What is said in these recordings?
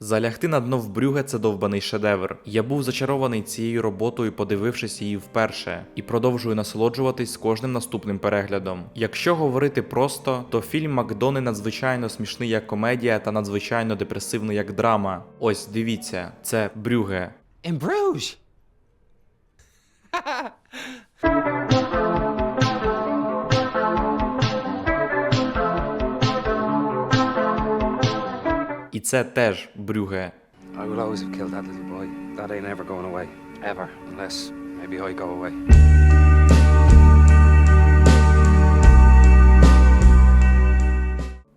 Залягти на дно в Брюге це довбаний шедевр. Я був зачарований цією роботою, подивившись її вперше, і продовжую насолоджуватись з кожним наступним переглядом. Якщо говорити просто, то фільм Макдони надзвичайно смішний як комедія та надзвичайно депресивний як драма. Ось дивіться, це Брюге. In І це теж Брюге. I will always have killed that little boy. That ain't ever going away. Ever. Unless maybe I go away.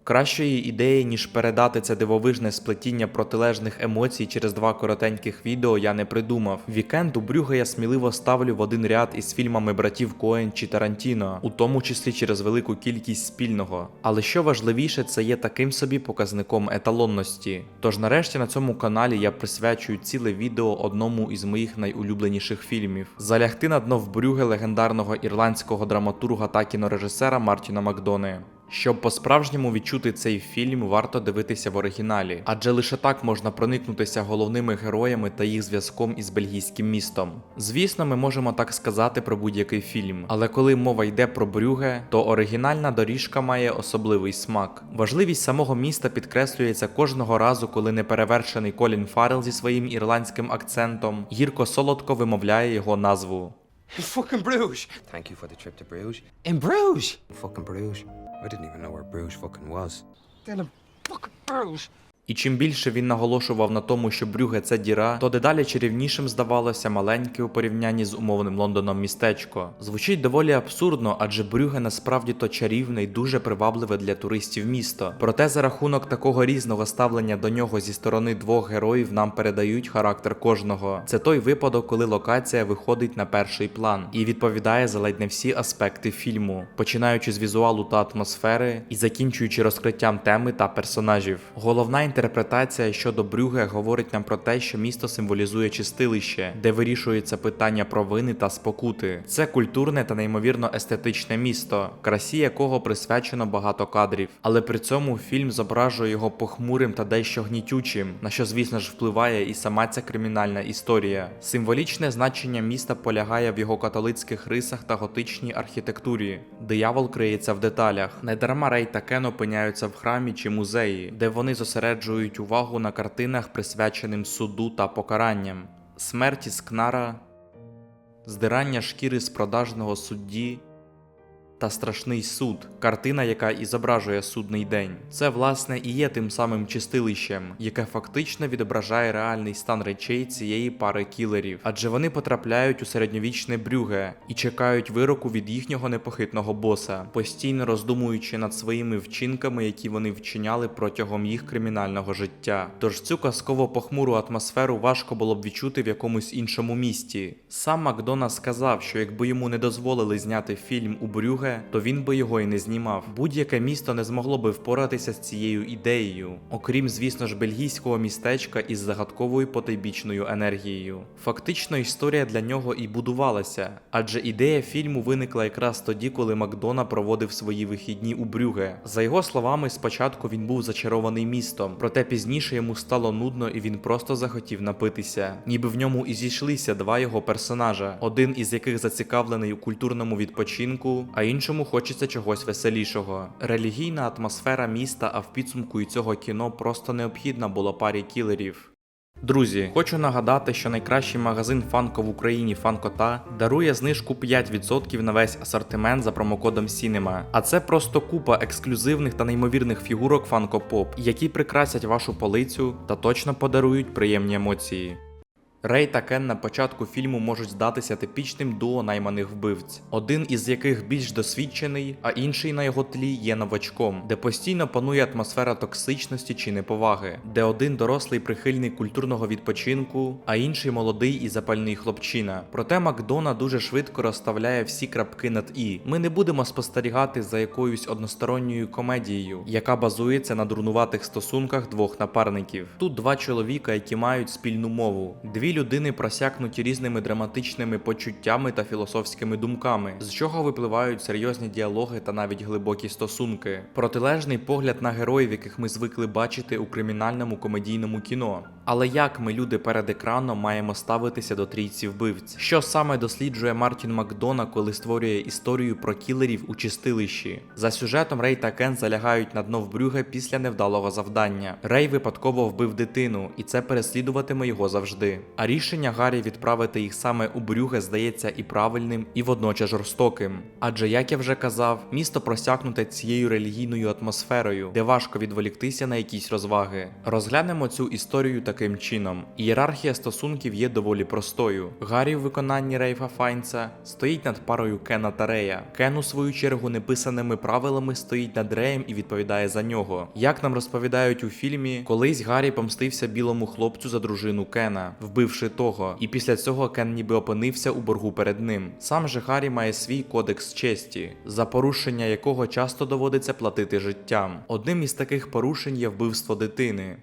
Кращої ідеї, ніж передати це дивовижне сплетіння протилежних емоцій через два коротеньких відео, я не придумав. Вікенд у Брюга я сміливо ставлю в один ряд із фільмами братів Коен чи Тарантіно, у тому числі через велику кількість спільного. Але що важливіше, це є таким собі показником еталонності. Тож нарешті на цьому каналі я присвячую ціле відео одному із моїх найулюбленіших фільмів: Залягти на дно в Брюге легендарного ірландського драматурга та кінорежисера Мартіна Макдони. Щоб по-справжньому відчути цей фільм, варто дивитися в оригіналі, адже лише так можна проникнутися головними героями та їх зв'язком із бельгійським містом. Звісно, ми можемо так сказати про будь-який фільм, але коли мова йде про Брюге, то оригінальна доріжка має особливий смак. Важливість самого міста підкреслюється кожного разу, коли неперевершений Колін Фаррелл зі своїм ірландським акцентом гірко солодко вимовляє його назву. In fucking Bruges. Thank you for the trip to Bruges. In Bruges. Fucking Bruges. I didn't even know where Bruges fucking was. Then in fucking Bruges. І чим більше він наголошував на тому, що Брюге це діра, то дедалі чарівнішим здавалося маленьке у порівнянні з умовним Лондоном містечко. Звучить доволі абсурдно, адже Брюге насправді то чарівне й дуже привабливе для туристів місто. Проте за рахунок такого різного ставлення до нього зі сторони двох героїв нам передають характер кожного. Це той випадок, коли локація виходить на перший план і відповідає за ледь не всі аспекти фільму, починаючи з візуалу та атмосфери і закінчуючи розкриттям теми та персонажів. Головна інтерпретація щодо Брюге говорить нам про те, що місто символізує чистилище, де вирішується питання провини та спокути. Це культурне та неймовірно естетичне місто, красі якого присвячено багато кадрів. Але при цьому фільм зображує його похмурим та дещо гнітючим, на що, звісно ж, впливає і сама ця кримінальна історія. Символічне значення міста полягає в його католицьких рисах та готичній архітектурі. Диявол криється в деталях. Недарма Рей та Кен опиняються в храмі чи музеї, де вони зосереджують увагу на картинах, присвяченим суду та покаранням. Смерті Скнара, здирання шкіри з продажного судді та страшний суд, картина, яка і зображує судний день. Це власне і є тим самим чистилищем, яке фактично відображає реальний стан речей цієї пари кілерів, адже вони потрапляють у середньовічне брюге і чекають вироку від їхнього непохитного боса, постійно роздумуючи над своїми вчинками, які вони вчиняли протягом їх кримінального життя. Тож цю казково похмуру атмосферу важко було б відчути в якомусь іншому місті. Сам Макдона сказав, що якби йому не дозволили зняти фільм у Брюге, то він би його і не знімав. Будь-яке місто не змогло би впоратися з цією ідеєю, окрім, звісно ж, бельгійського містечка із загадковою потайбічною енергією. Фактично, історія для нього і будувалася, адже ідея фільму виникла якраз тоді, коли Макдона проводив свої вихідні у Брюге. За його словами, спочатку він був зачарований містом, проте пізніше йому стало нудно і він просто захотів напитися. Ніби в ньому і зійшлися два його персонажа, один із яких зацікавлений у культурному відпочинку, а іншому хочеться чогось веселішого. Релігійна атмосфера міста, а в підсумку і цього кіно просто необхідна була парі кілерів. Друзі, хочу нагадати, що найкращий магазин Фанко в Україні Фанкота дарує знижку 5% на весь асортимент за промокодом Cinema. А це просто купа ексклюзивних та неймовірних фігурок Фанко Поп, які прикрасять вашу полицю та точно подарують приємні емоції. Рей та Кен на початку фільму можуть здатися типічним дуо найманих вбивць, один із яких більш досвідчений, а інший на його тлі є новачком, де постійно панує атмосфера токсичності чи неповаги, де один дорослий прихильний культурного відпочинку, а інший молодий і запальний хлопчина. Проте Макдона дуже швидко розставляє всі крапки над і. Ми не будемо спостерігати за якоюсь односторонньою комедією, яка базується на дурнуватих стосунках двох напарників. Тут два чоловіка, які мають спільну мову. Дві Обидві людини просякнуті різними драматичними почуттями та філософськими думками, з чого випливають серйозні діалоги та навіть глибокі стосунки. Протилежний погляд на героїв, яких ми звикли бачити у кримінальному комедійному кіно. Але як ми, люди перед екраном, маємо ставитися до трійці вбивць? Що саме досліджує Мартін Макдона, коли створює історію про кілерів у чистилищі? За сюжетом Рей та Кен залягають на дно в Брюге після невдалого завдання. Рей випадково вбив дитину, і це переслідуватиме його завжди. А рішення Гаррі відправити їх саме у Брюге здається і правильним, і водночас жорстоким. Адже, як я вже казав, місто просякнуте цією релігійною атмосферою, де важко відволіктися на якісь розваги. Розглянемо цю історію таким чином. Ієрархія стосунків є доволі простою. Гаррі в виконанні Рейфа Файнца стоїть над парою Кена та Рея. Кен, у свою чергу, неписаними правилами стоїть над Реєм і відповідає за нього. Як нам розповідають у фільмі, колись Гаррі помстився білому хлопцю за дружину Кена, вбивши того, і після цього Кен ніби опинився у боргу перед ним. Сам же Гаррі має свій кодекс честі, за порушення якого часто доводиться платити життям. Одним із таких порушень є вбивство дитини.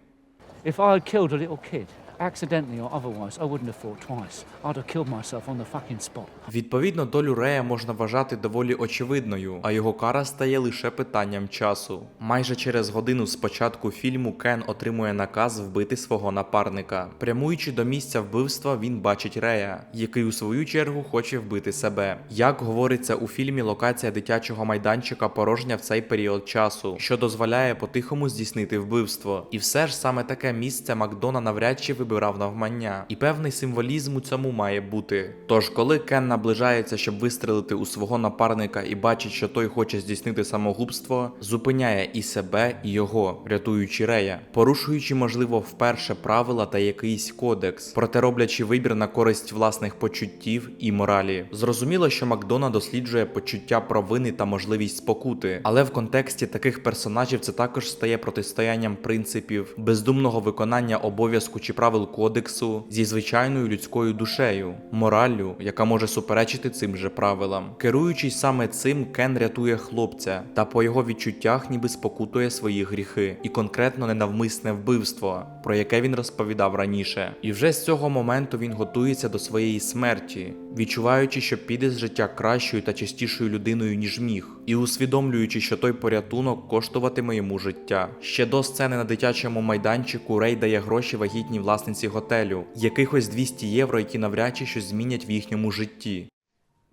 If I killed a little kid, accidentally or otherwise, I wouldn't have thought twice. I'd have killed myself on the fucking spot. Відповідно, долю Рея можна вважати доволі очевидною, а його кара стає лише питанням часу. Майже через годину з початку фільму Кен отримує наказ вбити свого напарника. Прямуючи до місця вбивства, він бачить Рея, який у свою чергу хоче вбити себе. Як говориться у фільмі, локація дитячого майданчика порожня в цей період часу, що дозволяє по-тихому здійснити вбивство. І все ж саме таке місце Макдона навряд чи вибирав навмання, і певний символізм у цьому має бути. Тож, коли Кен наближається, щоб вистрелити у свого напарника і бачить, що той хоче здійснити самогубство, зупиняє і себе, і його, рятуючи Рея, порушуючи, можливо, вперше правила та якийсь кодекс, проте роблячи вибір на користь власних почуттів і моралі. Зрозуміло, що Макдона досліджує почуття провини та можливість спокути, але в контексті таких персонажів це також стає протистоянням принципів бездумного виконання обов'язку чи правил кодексу зі звичайною людською душею, мораллю, яка може суперечити цим же правилам. Керуючись саме цим, Кен рятує хлопця та по його відчуттях ніби спокутує свої гріхи, і конкретно ненавмисне вбивство, про яке він розповідав раніше. І вже з цього моменту він готується до своєї смерті, відчуваючи, що піде з життя кращою та чистішою людиною, ніж міг, і усвідомлюючи, що той порятунок коштуватиме йому життя. Ще до сцени на дитячому майданчику Рей дає гроші вагітній власниці готелю, якихось 200 євро, які навряд чи щось змінять в їхньому житті.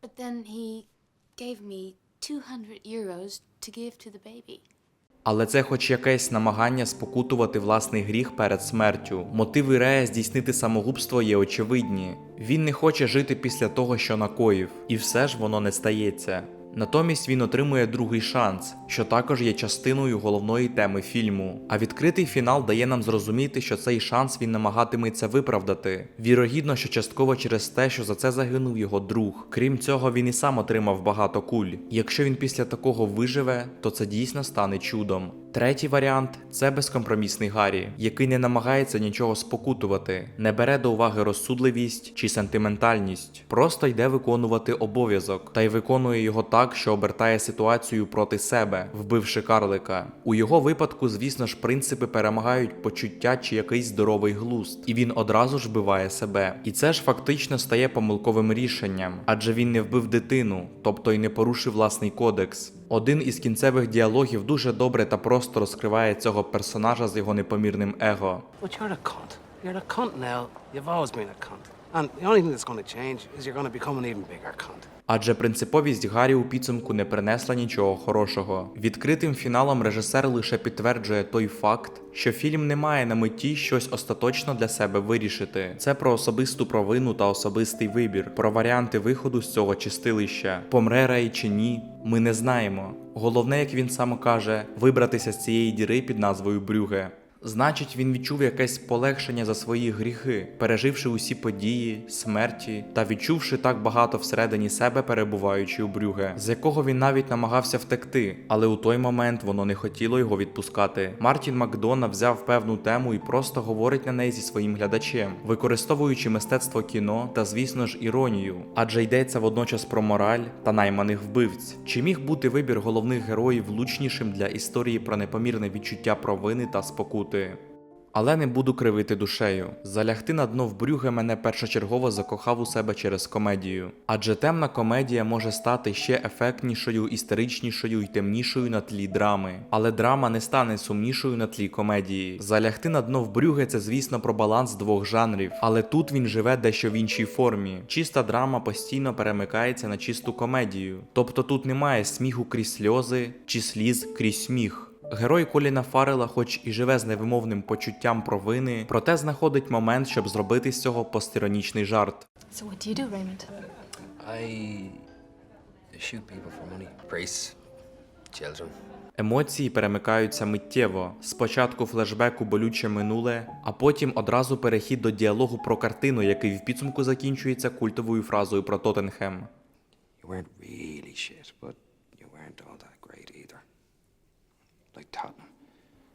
But then he gave me 200 euros to give to the baby. Але це хоч якесь намагання спокутувати власний гріх перед смертю. Мотиви Рея здійснити самогубство є очевидні. Він не хоче жити після того, що накоїв, і все ж воно не стається. Натомість він отримує другий шанс, що також є частиною головної теми фільму. А відкритий фінал дає нам зрозуміти, що цей шанс він намагатиметься виправдати. Вірогідно, що частково через те, що за це загинув його друг. Крім цього, він і сам отримав багато куль. Якщо він після такого виживе, то це дійсно стане чудом. Третій варіант це безкомпромісний Гаррі, який не намагається нічого спокутувати, не бере до уваги розсудливість чи сентиментальність, просто йде виконувати обов'язок та й виконує його так, що обертає ситуацію проти себе, вбивши карлика. У його випадку, звісно ж, принципи перемагають почуття чи якийсь здоровий глузд, і він одразу ж вбиває себе. І це ж фактично стає помилковим рішенням, адже він не вбив дитину, тобто й не порушив власний кодекс. Один із кінцевих діалогів дуже добре та просто розкриває цього персонажа з його непомірним его. Well, you're a cunt. You're a cunt now. You've always been a cunt. And the only thing that's going to change is you're going to become an even bigger cunt. Адже принциповість Гаррі у підсумку не принесла нічого хорошого. Відкритим фіналом режисер лише підтверджує той факт, що фільм не має на меті щось остаточно для себе вирішити. Це про особисту провину та особистий вибір, про варіанти виходу з цього чистилища. Помре Рей чи ні, ми не знаємо. Головне, як він сам каже, вибратися з цієї діри під назвою Брюге. Значить, він відчув якесь полегшення за свої гріхи, переживши усі події, смерті та відчувши так багато всередині себе, перебуваючи у Брюге, з якого він навіть намагався втекти, але у той момент воно не хотіло його відпускати. Мартін Макдона взяв певну тему і просто говорить на неї зі своїм глядачем, використовуючи мистецтво кіно та, звісно ж, іронію, адже йдеться водночас про мораль та найманих вбивць. Чи міг бути вибір головних героїв влучнішим для історії про непомірне відчуття провини та спокути? Але не буду кривити душею. Залягти на дно в Брюге мене першочергово закохав у себе через комедію. Адже темна комедія може стати ще ефектнішою, істеричнішою і темнішою на тлі драми. Але драма не стане сумнішою на тлі комедії. Залягти на дно в Брюге це, звісно, про баланс двох жанрів, але тут він живе дещо в іншій формі. Чиста драма постійно перемикається на чисту комедію. Тобто тут немає сміху крізь сльози чи сліз крізь сміх. Герой Коліна Фарела, хоч і живе з невимовним почуттям провини, проте знаходить момент, щоб зробити з цього постіронічний жарт. So what do you do, Raymond? I shoot people for money. Priests, children. Емоції перемикаються миттєво. Спочатку флешбек у болюче минуле, а потім одразу перехід до діалогу про картину, який в підсумку закінчується культовою фразою про Тоттенхем. You weren't really shit, but you weren't all that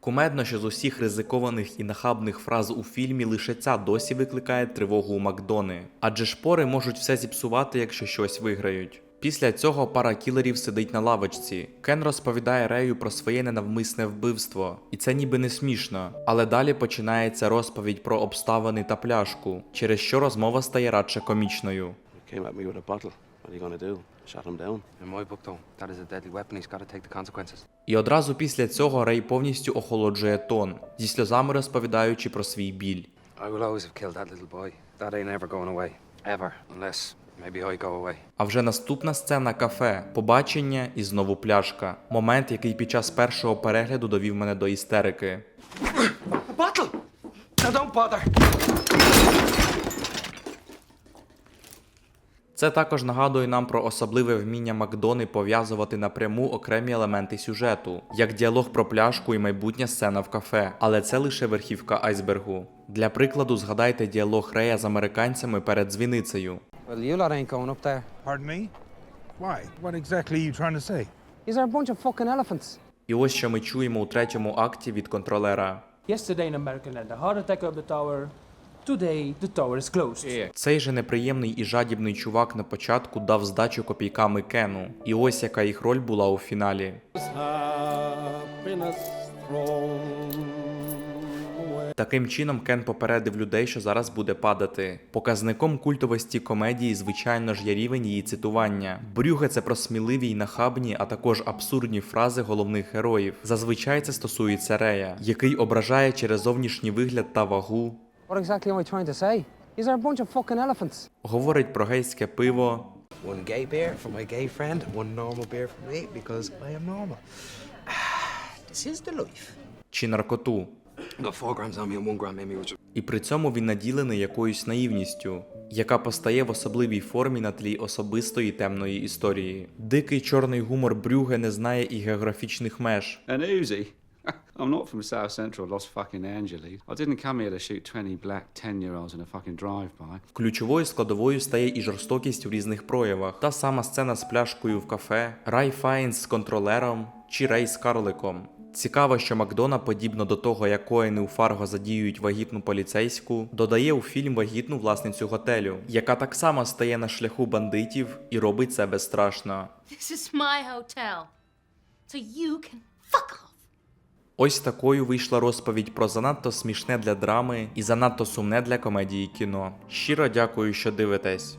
Кумедно, що з усіх ризикованих і нахабних фраз у фільмі лише ця досі викликає тривогу у Макдони. Адже шпори можуть все зіпсувати, якщо щось виграють. Після цього пара кілерів сидить на лавочці. Кен розповідає Рею про своє ненавмисне вбивство, і це ніби не смішно. Але далі починається розповідь про обставини та пляшку, через що розмова стає радше комічною. Shut him down? In my book, though, that is a deadly weapon. He's got to take the consequences. І одразу після цього Рей повністю охолоджує тон, зі сльозами розповідаючи про свій біль. I will always have killed that little boy. That ain't ever going away. Ever. Unless maybe I go away. А вже наступна сцена кафе, побачення і знову пляшка. Момент, який під час першого перегляду довів мене до істерики. A bottle! Now don't bother. Це також нагадує нам про особливе вміння Макдони пов'язувати напряму окремі елементи сюжету, як діалог про пляшку і майбутня сцена в кафе, але це лише верхівка айсбергу. Для прикладу, згадайте діалог Рея з американцями перед дзвіницею. Of. І ось що ми чуємо у третьому акті від контролера. Yesterday, an American had a heart attack up the tower. Today, the tower is closed. Цей же неприємний і жадібний чувак на початку дав здачу копійками Кену. І ось яка їх роль була у фіналі. Таким чином Кен попередив людей, що зараз буде падати. Показником культовості комедії, звичайно ж, є рівень її цитування. Брюге це про сміливі й нахабні, а також абсурдні фрази головних героїв. Зазвичай це стосується Рея, який ображає через зовнішній вигляд та вагу, What exactly am I trying to say? These are a bunch of fucking elephants. говорить про гейське пиво, One gay beer for my gay friend, one normal beer for me because I am normal. this is the life. чи наркоту. I got four grams on me and one gram in me, which І при цьому він наділений якоюсь наївністю, яка постає в особливій формі на тлі особистої темної історії. Дикий чорний гумор Брюге не знає і географічних меж. An Uzi? I'm not from South Central Los fucking Angeles. I didn't come here to shoot 20 black 10-year-olds in a fucking drive-by. Ключовою складовою стає і жорстокість в різних проявах. Та сама сцена з пляшкою в кафе, Рай Файнс з контролером чи Рей з карликом. Цікаво, що Макдона, подібно до того, як коїни у Фарго задіюють вагітну поліцейську, додає у фільм вагітну власницю готелю, яка так само стає на шляху бандитів і робить це безстрашно. This is my hotel. So you can. Ось такою вийшла розповідь про занадто смішне для драми і занадто сумне для комедії кіно. Щиро дякую, що дивитесь.